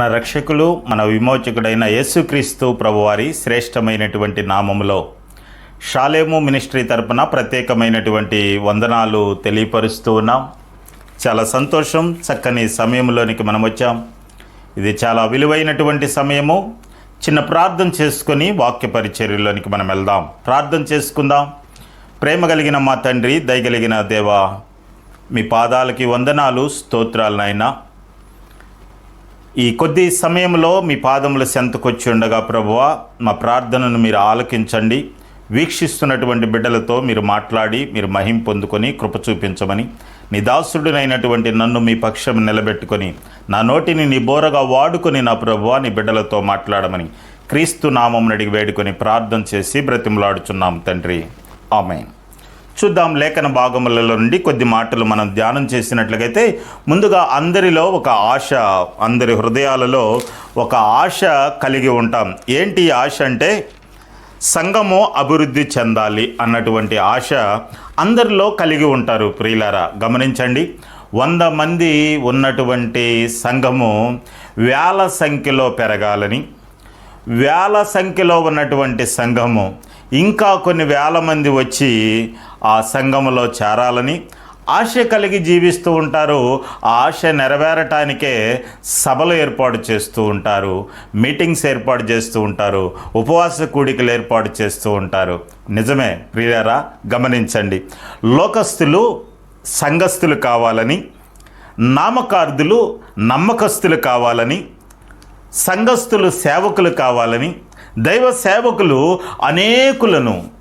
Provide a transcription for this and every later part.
మన రక్షకులు మన విమోచకుడైన యేసుక్రీస్తు ప్రభువారి శ్రేష్టమైనటువంటి నామములో షాలేము మినిస్ట్రీ తరపున ప్రత్యేకమైనటువంటి వందనాలు తెలియపరుస్తూ ఉన్నాం. చాలా సంతోషం చక్కని సమయంలోనికి మనం వచ్చాం. ఇది చాలా విలువైనటువంటి సమయము. చిన్న ప్రార్థన చేసుకొని వాక్య పరిచర్యలోనికి మనం వెళ్దాం. ప్రార్థన చేసుకుందాం. ప్రేమ కలిగిన మా తండ్రి దయగలిగిన దేవా మీ పాదాలకి వందనాలు స్తోత్రాలనైనా ఈ కొద్ది సమయంలో మీ పాదముల సెంతకొచ్చి ఉండగా ప్రభువ మా ప్రార్థనను మీరు ఆలకించండి. వీక్షిస్తున్నటువంటి బిడ్డలతో మీరు మాట్లాడి మీరు మహిం పొందుకొని కృప చూపించమని నీ దాసుడునైనటువంటి నన్ను మీ పక్షం నిలబెట్టుకొని నా నోటిని నీ బోరగా వాడుకొని నా ప్రభువా నీ బిడ్డలతో మాట్లాడమని క్రీస్తు నామం అడిగి వేడుకొని ప్రార్థన చేసి బ్రతిమలాడుచున్నాం తండ్రి. ఆమె చూద్దాం లేఖన భాగములలో నుండి కొద్ది మాటలు మనం ధ్యానం చేసినట్లయితే ముందుగా అందరిలో ఒక ఆశ అందరి హృదయాలలో ఒక ఆశ కలిగి ఉంటాం. ఏంటి ఆశ అంటే సంఘము అభివృద్ధి చెందాలి అన్నటువంటి ఆశ అందరిలో కలిగి ఉంటారు ప్రియులారా. గమనించండి వంద మంది ఉన్నటువంటి సంఘము వేల సంఖ్యలో పెరగాలని వేల సంఖ్యలో ఉన్నటువంటి సంఘము. ఇంకా కొన్ని వేల మంది వచ్చి ఆ సంఘములో చేరాలని ఆశ కలిగి జీవిస్తూ ఉంటారు. ఆ ఆశ నెరవేరటానికే సభలు ఏర్పాటు చేస్తూ ఉంటారు. మీటింగ్స్ ఏర్పాటు చేస్తూ ఉంటారు. ఉపవాస కూడికలు ఏర్పాటు చేస్తూ ఉంటారు. నిజమే ప్రియారా గమనించండి. లోకస్తులు సంఘస్థులు కావాలని నామకార్థులు నమ్మకస్తులు కావాలని సంఘస్థులు సేవకులు కావాలని దైవ సేవకులు అనేకులను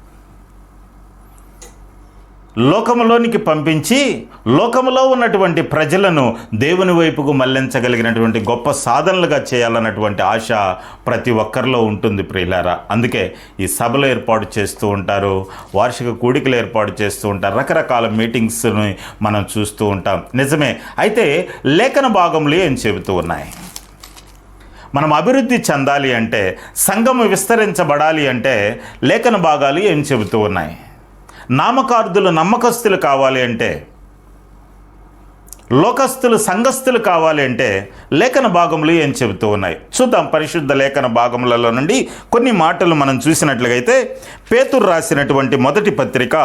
లోకంలోనికి పంపించి లోకంలో ఉన్నటువంటి ప్రజలను దేవుని వైపుకు మళ్ళించగలిగినటువంటి గొప్ప సాధనలుగా చేయాలన్నటువంటి ఆశ ప్రతి ఒక్కరిలో ఉంటుంది ప్రియులారా. అందుకే ఈ సభలు ఏర్పాటు చేస్తూ ఉంటారు వార్షిక కూడికలు ఏర్పాటు చేస్తూ ఉంటారు రకరకాల మీటింగ్స్ని మనం చూస్తూ ఉంటాం. నిజమే అయితే లేఖన భాగంలో ఏం చెబుతూ ఉన్నాయి? మనం అభివృద్ధి చెందాలి అంటే సంఘము విస్తరించబడాలి అంటే లేఖన భాగాలు ఏం చెబుతూ ఉన్నాయి? నామకార్థులు నమ్మకస్తులు కావాలి అంటే లోకస్తులు సంఘస్థులు కావాలి అంటే లేఖన భాగములు ఏం చెబుతూ ఉన్నాయి? చూద్దాం పరిశుద్ధ లేఖన భాగములలో నుండి కొన్ని మాటలు మనం చూసినట్లయితే పేతురు రాసినటువంటి మొదటి పత్రిక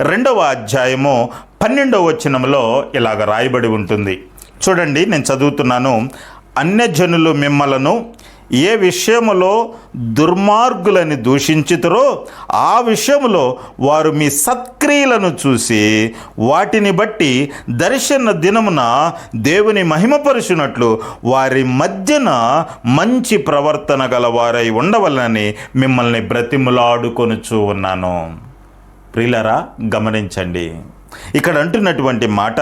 రెండవ అధ్యాయము పన్నెండవ వచనంలో ఇలాగ రాయబడి ఉంటుంది. చూడండి నేను చదువుతున్నాను. అన్యజనులు మిమ్మలను ఏ విషయములో దుర్మార్గులని దూషించుతారో ఆ విషయములో వారు మీ సత్క్రియలను చూసి వాటిని బట్టి దర్శన దినమున దేవుని మహిమపరుచునట్లు వారి మధ్యన మంచి ప్రవర్తన గలవారై ఉండవలనని మిమ్మల్ని బ్రతిములాడుకొనుచూ ఉన్నాను. ప్రిలరా గమనించండి. ఇక్కడ అంటున్నటువంటి మాట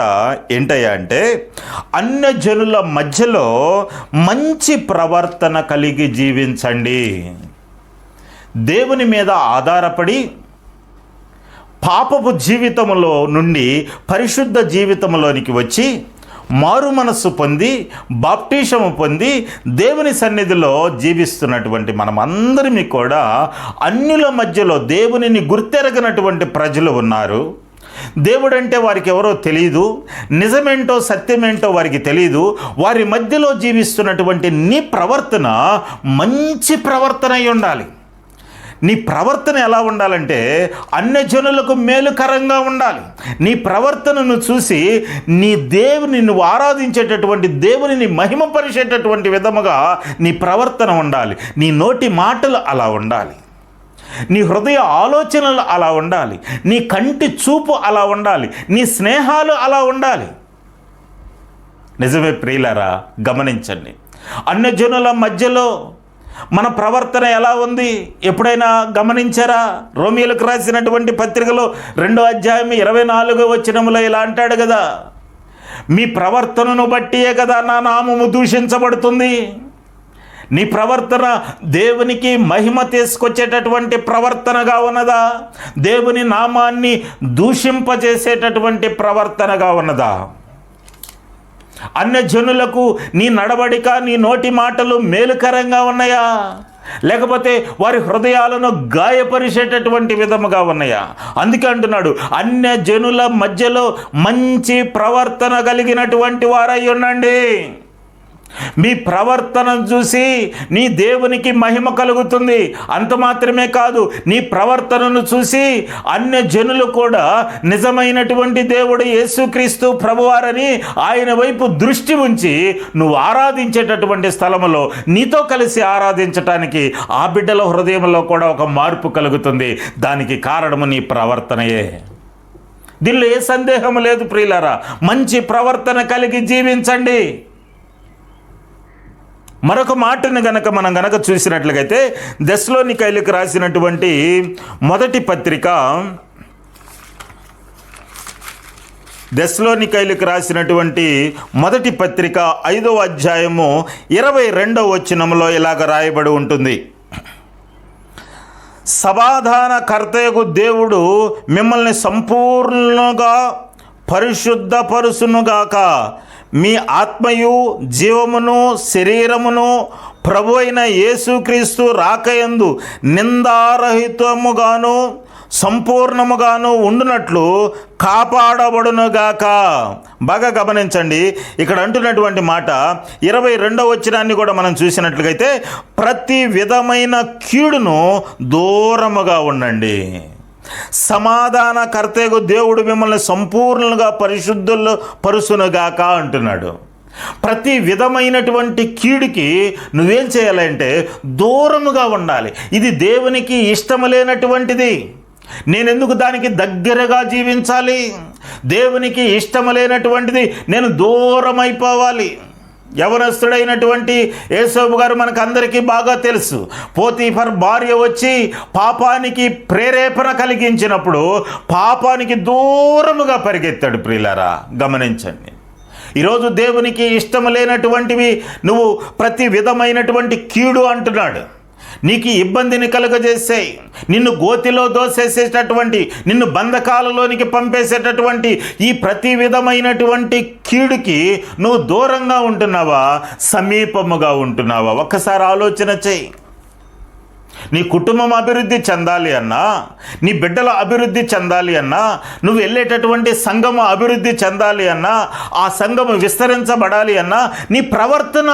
ఏంటయ్యా అంటే అన్య జనుల మధ్యలో మంచి ప్రవర్తన కలిగి జీవించండి. దేవుని మీద ఆధారపడి పాపపు జీవితంలో నుండి పరిశుద్ధ జీవితంలోనికి వచ్చి మారు మనస్సు పొంది బాప్టిషము పొంది దేవుని సన్నిధిలో జీవిస్తున్నటువంటి మనమందరినీ కూడా అన్యుల మధ్యలో దేవునిని గుర్తెరగనటువంటి ప్రజలు ఉన్నారు. దేవుడంటే వారికి ఎవరో తెలియదు నిజమేంటో సత్యమేంటో వారికి తెలియదు వారి మధ్యలో జీవిస్తున్నటువంటి నీ ప్రవర్తన మంచి ప్రవర్తన అయి ఉండాలి. నీ ప్రవర్తన ఎలా ఉండాలంటే అన్యజనులకు మేలుకరంగా ఉండాలి. నీ ప్రవర్తనను చూసి నీ దేవుని నువ్వు ఆరాధించేటటువంటి దేవునిని మహిమపరిచేటటువంటి విధముగా నీ ప్రవర్తన ఉండాలి. నీ నోటి మాటలు అలా ఉండాలి. నీ హృదయ ఆలోచనలు అలా ఉండాలి. నీ కంటి చూపు అలా ఉండాలి. నీ స్నేహాలు అలా ఉండాలి. నిజమే ప్రియులరా గమనించండి. అన్యజనుల మధ్యలో మన ప్రవర్తన ఎలా ఉంది? ఎప్పుడైనా గమనించారా? రోమియోలకు రాసినటువంటి పత్రికలో రెండో అధ్యాయం ఇరవై నాలుగో వచ్చినములో ఇలా అంటాడు కదా మీ ప్రవర్తనను బట్టియే కదా నా నామము దూషించబడుతుంది. నీ ప్రవర్తన దేవునికి మహిమ తీసుకొచ్చేటటువంటి ప్రవర్తనగా ఉన్నదా? దేవుని నామాన్ని దూషింపజేసేటటువంటి ప్రవర్తనగా ఉన్నదా? అన్య జనులకు నీ నడవడిక నీ నోటి మాటలు మేలుకరంగా ఉన్నాయా? లేకపోతే వారి హృదయాలను గాయపరిచేటటువంటి విధముగా ఉన్నాయా? అందుకే అంటున్నాడు అన్య జనుల మధ్యలో మంచి ప్రవర్తన కలిగినటువంటి వారై ఉండండి. మీ ప్రవర్తనను చూసి నీ దేవునికి మహిమ కలుగుతుంది. అంత మాత్రమే కాదు నీ ప్రవర్తనను చూసి అన్య జనులు కూడా నిజమైనటువంటి దేవుడు యేసుక్రీస్తు ప్రభువారని ఆయన వైపు దృష్టి ఉంచి నువ్వు ఆరాధించేటటువంటి స్థలములో నీతో కలిసి ఆరాధించటానికి ఆ బిడ్డల హృదయంలో కూడా ఒక మార్పు కలుగుతుంది. దానికి కారణము నీ ప్రవర్తనయే. దీనిలో ఏ సందేహం లేదు ప్రియులారా. మంచి ప్రవర్తన కలిగి జీవించండి. మరొక మాటను గనక మనం గనక చూసినట్లయితే దశలోని కైలికి రాసినటువంటి మొదటి పత్రిక దశలోని కైలికి రాసినటువంటి మొదటి పత్రిక ఐదవ అధ్యాయము ఇరవై రెండవ వచనంలో ఇలాగ రాయబడి ఉంటుంది. సమాధాన కర్తయకు దేవుడు మిమ్మల్ని సంపూర్ణంగా పరిశుద్ధపరుసునుగాక మీ ఆత్మయు జీవమును శరీరమును ప్రభు అయిన యేసుక్రీస్తు రాకయందు నిందారహితముగాను సంపూర్ణముగాను ఉండునట్లు కాపాడబడునుగాక. బాగా గమనించండి. ఇక్కడ అంటున్నటువంటి మాట ఇరవై రెండవ వచ్చినాన్ని కూడా మనం చూసినట్లయితే ప్రతి విధమైన కీడును దూరముగా ఉండండి. సమాధానకర్తకు దేవుడు మిమ్మల్ని సంపూర్ణంగా పరిశుద్ధులు పరుసునుగాక అంటున్నాడు. ప్రతి విధమైనటువంటి కీడుకి నువ్వేం చేయాలంటే దూరముగా ఉండాలి. ఇది దేవునికి ఇష్టము లేనటువంటిది నేనెందుకు దానికి దగ్గరగా జీవించాలి? దేవునికి ఇష్టము లేనటువంటిది నేను దూరమైపోవాలి. అయిపోవాలి యవనస్తుడైనటువంటి యేసోబు గారు మనకు అందరికీ బాగా తెలుసు. పోతీఫర్ భార్య వచ్చి పాపానికి ప్రేరేపణ కలిగించినప్పుడు పాపానికి దూరముగా పరిగెత్తాడు ప్రియులారా గమనించండి. ఈరోజు దేవునికి ఇష్టం లేనటువంటివి నువ్వు ప్రతి విధమైనటువంటి కీడు అంటున్నాడు. నీకు ఇబ్బందిని కలుగజేసాయి. నిన్ను గోతిలో దోసేసేటటువంటి నిన్ను బంధకాలలోనికి పంపేసేటటువంటి ఈ ప్రతి విధమైనటువంటి కీడుకి నువ్వు దూరంగా ఉంటున్నావా? సమీపముగా ఉంటున్నావా? ఒక్కసారి ఆలోచన చేయి. నీ కుటుంబం అభివృద్ధి చెందాలి అన్నా నీ బిడ్డల అభివృద్ధి చెందాలి అన్నా నువ్వు వెళ్ళేటటువంటి సంఘము అభివృద్ధి చెందాలి అన్నా ఆ సంఘము విస్తరించబడాలి అన్నా నీ ప్రవర్తన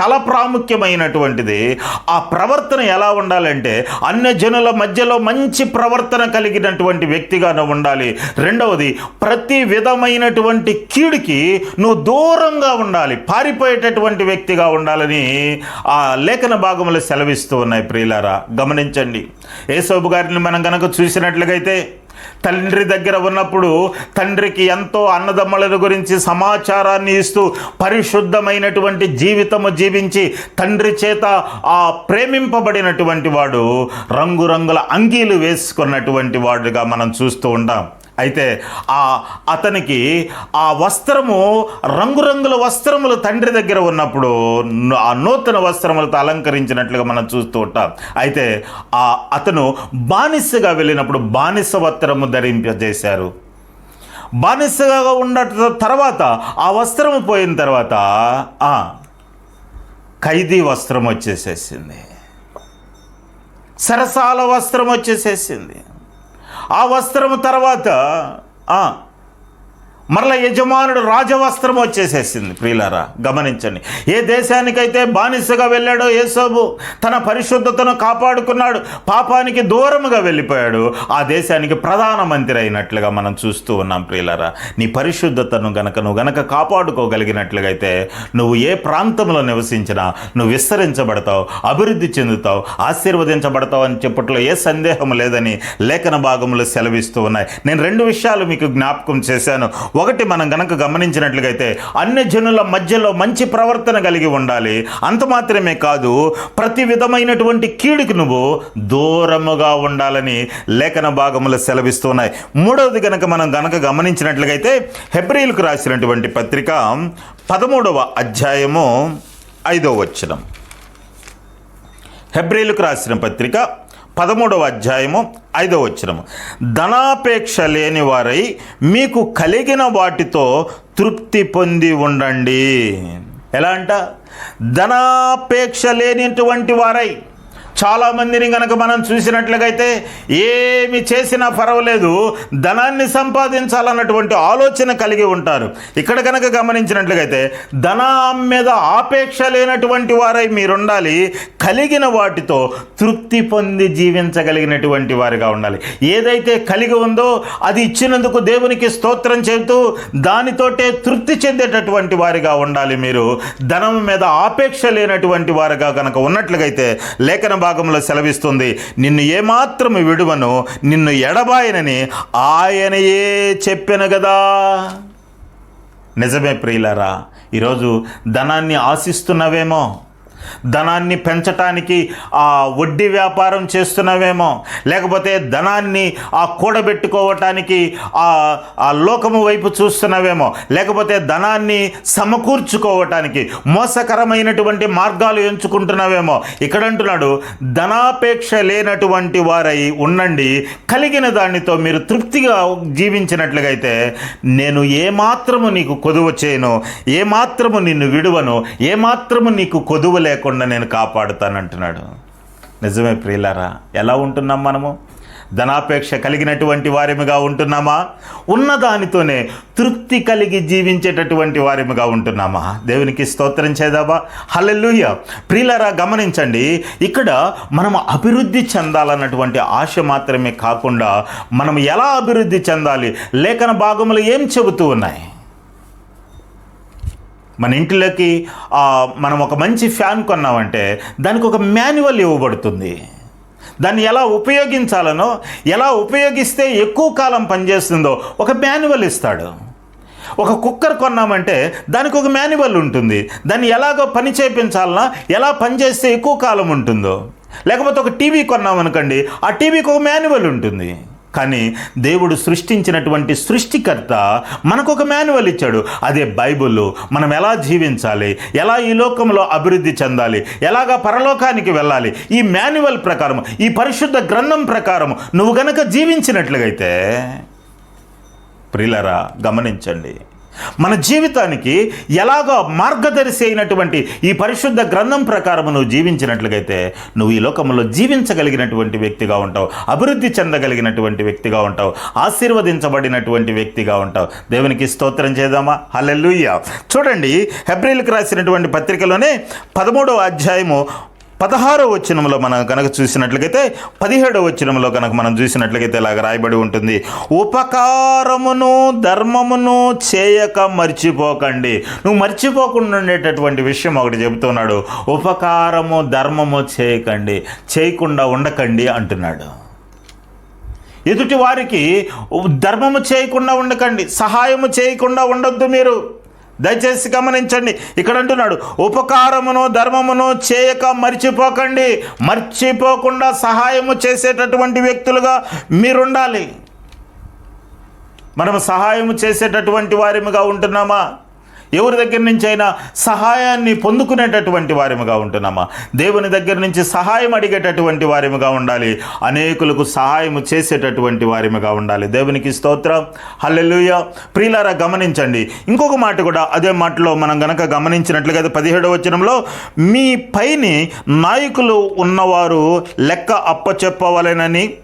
చాలా ప్రాముఖ్యమైనటువంటిది. ఆ ప్రవర్తన ఎలా ఉండాలంటే అన్య జనుల మధ్యలో మంచి ప్రవర్తన కలిగినటువంటి వ్యక్తిగా నువ్వు ఉండాలి. రెండవది ప్రతి విధమైనటువంటి కీడుకి నువ్వు దూరంగా ఉండాలి. పారిపోయేటటువంటి వ్యక్తిగా ఉండాలని ఆ లేఖన భాగంలో సెలవిస్తూ ఉన్నాయి ప్రియులారా. గమనించండి. ఏసోబు గారిని మనం కనుక చూసినట్లుగైతే తండ్రి దగ్గర ఉన్నప్పుడు తండ్రికి ఎంతో అన్నదమ్ముల గురించి సమాచారాన్ని ఇస్తూ పరిశుద్ధమైనటువంటి జీవితము జీవించి తండ్రి చేత ఆ ప్రేమింపబడినటువంటి వాడు రంగురంగుల అంగీలు వేసుకున్నటువంటి వాడుగా మనం చూస్తూ ఉంటాం. అయితే ఆ అతనికి ఆ వస్త్రము రంగురంగుల వస్త్రములు తండ్రి దగ్గర ఉన్నప్పుడు ఆ నూతన వస్త్రములతో అలంకరించినట్లుగా మనం చూస్తూ ఉంటాం. అయితే ఆ అతను బానిసగా వెళ్ళినప్పుడు బానిస వస్త్రము ధరింపజేశారు. బానిసగా ఉన్న తర్వాత ఆ వస్త్రము పోయిన తర్వాత ఖైదీ వస్త్రం వచ్చేసేసింది. సరసాల వస్త్రం వచ్చేసేసింది. ఆ వస్త్రము తర్వాత మరల యజమానుడు రాజవస్త్రం వచ్చేసేసింది. ప్రియులారా గమనించండి. ఏ దేశానికైతే బానిసగా వెళ్ళాడో యేసోబు తన పరిశుద్ధతను కాపాడుకున్నాడు పాపానికి దూరముగా వెళ్ళిపోయాడు ఆ దేశానికి ప్రధానమంత్రి అయినట్లుగా మనం చూస్తూ ఉన్నాం ప్రియులారా. నీ పరిశుద్ధతను గనక నువ్వు గనక కాపాడుకోగలిగినట్లుగా అయితే నువ్వు ఏ ప్రాంతంలో నివసించినా నువ్వు విస్తరించబడతావు అభివృద్ధి చెందుతావు ఆశీర్వదించబడతావు అని చెప్పట్లో ఏ సందేహం లేదని లేఖన భాగములు సెలవిస్తూ ఉన్నాయి. నేను రెండు విషయాలు మీకు జ్ఞాపకం చేశాను. ఒకటి మనం గనక గమనించినట్లుగైతే అన్ని జనుల మధ్యలో మంచి ప్రవర్తన కలిగి ఉండాలి. అంత మాత్రమే కాదు ప్రతి విధమైనటువంటి కీడుకు నువ్వు దూరముగా ఉండాలని లేఖన భాగములు సెలవిస్తున్నాయి. మూడవది గనక మనం గనక గమనించినట్లుగైతే హెబ్రిల్కు రాసినటువంటి పత్రిక పదమూడవ అధ్యాయము ఐదవ వచనం. హెబ్రిల్కు రాసిన పత్రిక పదమూడవ అధ్యాయము ఐదవ వచ్చినము ధనాపేక్ష లేని వారై మీకు కలిగిన వాటితో తృప్తి పొంది ఉండండి. ఎలా అంట? ధనాపేక్ష లేనిటువంటి వారై చాలామందిని కనుక మనం చూసినట్లుగైతే ఏమి చేసినా పర్వాలేదు ధనాన్ని సంపాదించాలన్నటువంటి ఆలోచన కలిగి ఉంటారు. ఇక్కడ కనుక గమనించినట్లుగైతే ధనం మీద ఆపేక్ష లేనటువంటి వారై మీరుండాలి కలిగిన వాటితో తృప్తి పొంది జీవించగలిగినటువంటి వారిగా ఉండాలి. ఏదైతే కలిగి ఉందో అది ఇచ్చినందుకు దేవునికి స్తోత్రం చెబుతూ దానితోటే తృప్తి చెందేటటువంటి వారిగా ఉండాలి మీరు. ధనం మీద ఆపేక్ష లేనటువంటి వారుగా కనుక ఉన్నట్లుగైతే లేఖన భాగంలో సెలవిస్తుంది నిన్ను ఏమాత్రం విడువను నిన్ను ఎడబాయనని ఆయనయే చెప్పాను కదా నిజమే ప్రియులరా ఈరోజు ధనాన్ని ఆశిస్తున్నవేమో ధనాన్ని పెంచటానికి ఆ వడ్డీ వ్యాపారం చేస్తున్నావేమో లేకపోతే ధనాన్ని ఆ కూడబెట్టుకోవటానికి ఆ ఆ లోకము వైపు చూస్తున్నావేమో లేకపోతే ధనాన్ని సమకూర్చుకోవటానికి మోసకరమైనటువంటి మార్గాలు ఎంచుకుంటున్నావేమో. ఇక్కడ అంటున్నాడు ధనాపేక్ష లేనటువంటి వారై ఉండండి కలిగిన దానితో మీరు తృప్తిగా జీవించినట్లుగా అయితే నేను ఏమాత్రము నీకు కొదువ చేయను ఏమాత్రము నిన్ను విడువను ఏమాత్రము నీకు కొదువ లేకుండా నేను కాపాడుతానంటున్నాడు. నిజమే ప్రియులరా ఎలా ఉంటున్నాం మనము? ధనాపేక్ష కలిగినటువంటి వారిమిగా ఉంటున్నామా? ఉన్న దానితోనే తృప్తి కలిగి జీవించేటటువంటి వారిమిగా ఉంటున్నామా? దేవునికి స్తోత్రం చేద్దామా? హల్లెలూయ. ప్రియులారా గమనించండి ఇక్కడ మనం అభివృద్ధి చెందాలన్నటువంటి ఆశ మాత్రమే కాకుండా మనం ఎలా అభివృద్ధి చెందాలి? లేఖన భాగములు ఏం చెబుతూ ఉన్నాయి? మన ఇంట్లోకి మనం ఒక మంచి ఫ్యాన్ కొన్నామంటే దానికి ఒక మాన్యువల్ ఇవ్వబడుతుంది. దాన్ని ఎలా ఉపయోగించాలనో ఎలా ఉపయోగిస్తే ఎక్కువ కాలం పనిచేస్తుందో ఒక మాన్యువల్ ఇస్తాడు. ఒక కుక్కర్ కొన్నామంటే దానికి ఒక మాన్యువల్ ఉంటుంది. దాన్ని ఎలాగో పని చేయించాలన్నా ఎలా పనిచేస్తే ఎక్కువ కాలం ఉంటుందో. లేకపోతే ఒక టీవీ కొన్నామనుకోండి ఆ టీవీకి ఒక మాన్యువల్ ఉంటుంది. కానీ దేవుడు సృష్టించినటువంటి సృష్టికర్త మనకు ఒక మాన్యువల్ ఇచ్చాడు. అదే బైబుల్ మనం ఎలా జీవించాలి? ఎలా ఈ లోకంలో అభివృద్ధి చెందాలి? ఎలాగా పరలోకానికి వెళ్ళాలి? ఈ మాన్యువల్ ప్రకారం ఈ పరిశుద్ధ గ్రంథం ప్రకారం నువ్వు గనక జీవించినట్లుగైతే ప్రిలరా గమనించండి. మన జీవితానికి ఎలాగో మార్గదర్శి అయినటువంటి ఈ పరిశుద్ధ గ్రంథం ప్రకారం నువ్వు జీవించినట్లుగైతే నువ్వు ఈ లోకంలో జీవించగలిగినటువంటి వ్యక్తిగా ఉంటావు. అభివృద్ధి చెందగలిగినటువంటి వ్యక్తిగా ఉంటావు. ఆశీర్వదించబడినటువంటి వ్యక్తిగా ఉంటావు. దేవునికి స్తోత్రం చేద్దామా? హల్లెలూయా. చూడండి హెబ్రిల్కి రాసినటువంటి పత్రికలోనే పదమూడవ అధ్యాయము పదహారో వచనంలో మనం కనుక చూసినట్లయితే పదిహేడో వచనంలో కనుక మనం చూసినట్లయితే ఇలాగ రాయబడి ఉంటుంది. ఉపకారమును ధర్మమును చేయక మర్చిపోకండి. నువ్వు మర్చిపోకుండా ఉండేటటువంటి విషయం ఒకటి చెబుతున్నాడు. ఉపకారము ధర్మము చేయకండి చేయకుండా ఉండకండి అంటున్నాడు. ఎదుటి వారికి ధర్మము చేయకుండా ఉండకండి సహాయము చేయకుండా ఉండొద్దు మీరు. దయచేసి గమనించండి. ఇక్కడ అంటున్నాడు ఉపకారమును ధర్మమును చేయక మర్చిపోకండి. మర్చిపోకుండా సహాయము చేసేటటువంటి వ్యక్తులుగా మీరుండాలి. మనం సహాయము చేసేటటువంటి వారిముగా ఉంటున్నామా? ఎవరి దగ్గర నుంచి అయినా సహాయాన్ని పొందుకునేటటువంటి వారిముగా ఉంటున్నామా? దేవుని దగ్గర నుంచి సహాయం అడిగేటటువంటి వారిముగా ఉండాలి. అనేకులకు సహాయము చేసేటటువంటి వారిముగా ఉండాలి. దేవునికి స్తోత్రం. హల్లెలుయ. ప్రియులారా గమనించండి. ఇంకొక మాట కూడా అదే మాటలో మనం గనక గమనించినట్లుగా పదిహేడవ వచనంలో మీ పైని నాయకులు ఉన్నవారు లెక్క అప్పచెప్పవలెనని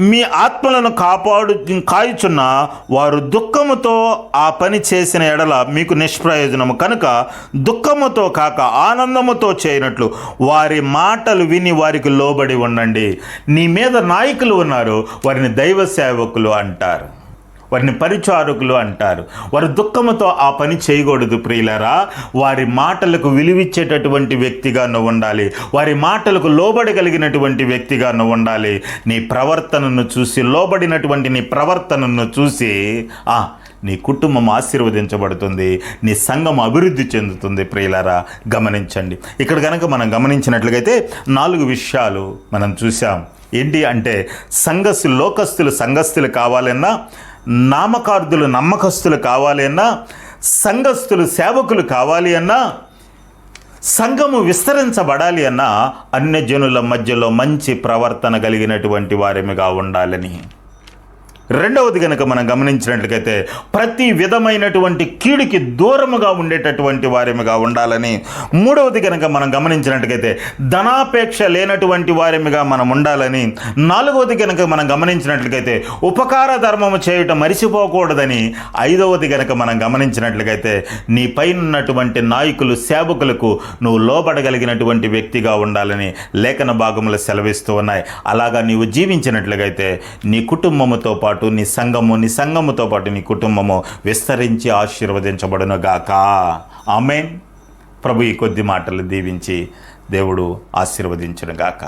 మీ ఆత్మలను కాపాడు కాయుచున్న వారు దుఃఖముతో ఆ పని చేసిన ఎడల మీకు నిష్ప్రయోజనము. కనుక దుఃఖముతో కాక ఆనందముతో చేయనట్లు వారి మాటలు విని వారికి లోబడి ఉండండి. నీ మీద నాయకులు ఉన్నారు వారిని దైవ సేవకులు అంటారు. వారిని పరిచారకులు అంటారు. వారు దుఃఖముతో ఆ పని చేయకూడదు ప్రియులరా. వారి మాటలకు విలువిచ్చేటటువంటి వ్యక్తిగా నువ్వు ఉండాలి. వారి మాటలకు లోబడగలిగినటువంటి వ్యక్తిగా నువ్వు ఉండాలి. నీ ప్రవర్తనను చూసి లోబడినటువంటి నీ ప్రవర్తనను చూసి ఆ నీ కుటుంబం ఆశీర్వదించబడుతుంది. నీ సంఘం అభివృద్ధి చెందుతుంది ప్రియులరా. గమనించండి. ఇక్కడ కనుక మనం గమనించినట్లుగైతే నాలుగు విషయాలు మనం చూసాం ఏంటి అంటే సంఘస్థులు లోకస్తులు సంఘస్థులు కావాలన్నా నామకార్థులు నమ్మకస్తులు కావాలి అన్నా సంఘస్థులు సేవకులు కావాలి అన్నా సంఘము విస్తరించబడాలి అన్నా అన్యజనుల మధ్యలో మంచి ప్రవర్తన కలిగినటువంటి వారిమిగా ఉండాలని. రెండవది కనుక మనం గమనించినట్లయితే ప్రతి విధమైనటువంటి కీడుకి దూరముగా ఉండేటటువంటి వారిమిగా ఉండాలని మూడవది కనుక మనం గమనించినట్లయితే ధనాపేక్ష లేనటువంటి వారిమిగా మనం ఉండాలని నాలుగవది కనుక మనం గమనించినట్లయితే ఉపకార ధర్మము చేయటం మరిచిపోకూడదని ఐదవది కనుక మనం గమనించినట్లయితే నీ పైన ఉన్నటువంటి నాయకులు సేవకులకు నువ్వు లోబడగలిగినటువంటి వ్యక్తిగా ఉండాలని లేఖన భాగములు సెలవిస్తూ ఉన్నాయి. అలాగా నీవు జీవించినట్లయితే నీ కుటుంబముతో పాటు నీ సంఘము నీ సంఘముతో పాటు నీ కుటుంబము విస్తరించి ఆశీర్వదించబడును గాక ఆమెన్. ప్రభు ఈ కొద్ది మాటలు దీవించి దేవుడు ఆశీర్వదించను గాక